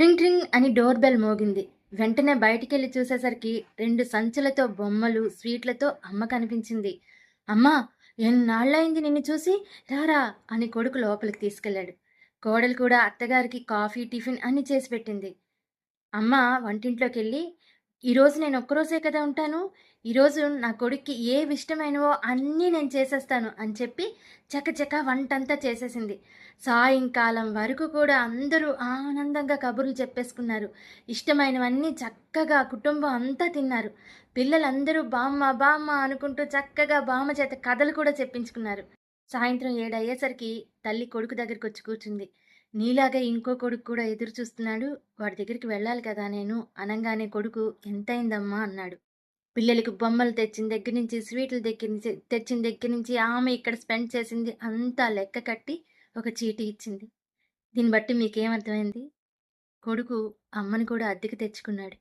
ట్రింగ్ ట్రింగ్ అని door bell మోగింది. వెంటనే బయటికెళ్ళి చూసేసరికి రెండు సంచులతో బొమ్మలు స్వీట్లతో అమ్మ కనిపించింది. అమ్మా ఎన్నాళ్ళయింది నిన్ను చూసి? రారా అని కొడుకు లోపలికి తీసుకెళ్ళాడు. కోడలు కూడా అత్తగారికి కాఫీ టిఫిన్ అన్ని చేసి పెట్టింది. అమ్మ వంటింట్లోకి వెళ్ళి ఈరోజు నేను ఒక్కరోజే కదా ఉంటాను. ఈరోజు నా కొడుక్కి ఏవి ఇష్టమైనవో అన్నీ నేను చేసేస్తాను అని చెప్పి చకచక వంటంతా చేసేసింది. సాయంకాలం వరకు కూడా అందరూ ఆనందంగా కబుర్లు చెప్పేసుకున్నారు. ఇష్టమైనవన్నీ చక్కగా కుటుంబం అంతా తిన్నారు. పిల్లలందరూ బామ్మ బామ్మ అనుకుంటూ చక్కగా బామ్మ చేత కథలు కూడా చెప్పించుకున్నారు. సాయంత్రం ఏడయ్యేసరికి తల్లి కొడుకు దగ్గరికి వచ్చి కూర్చుంది. నీలాగా ఇంకో కొడుకు కూడా ఎదురు చూస్తున్నాడు. వాడి దగ్గరికి వెళ్ళాలి కదా నేను అనంగానే కొడుకు ఎంతైందమ్మా అన్నాడు. పిల్లలకు బొమ్మలు తెచ్చిన దగ్గర నుంచి స్వీట్లు దగ్గర నుంచి తెచ్చిన దగ్గర నుంచి ఆమె ఇక్కడ స్పెండ్ చేసింది అంతా లెక్క కట్టి ఒక చీటీ ఇచ్చింది. దీన్ని బట్టి మీకేమర్థమైంది? కొడుకు అమ్మని కూడా అద్దెకి తెచ్చుకున్నాడు.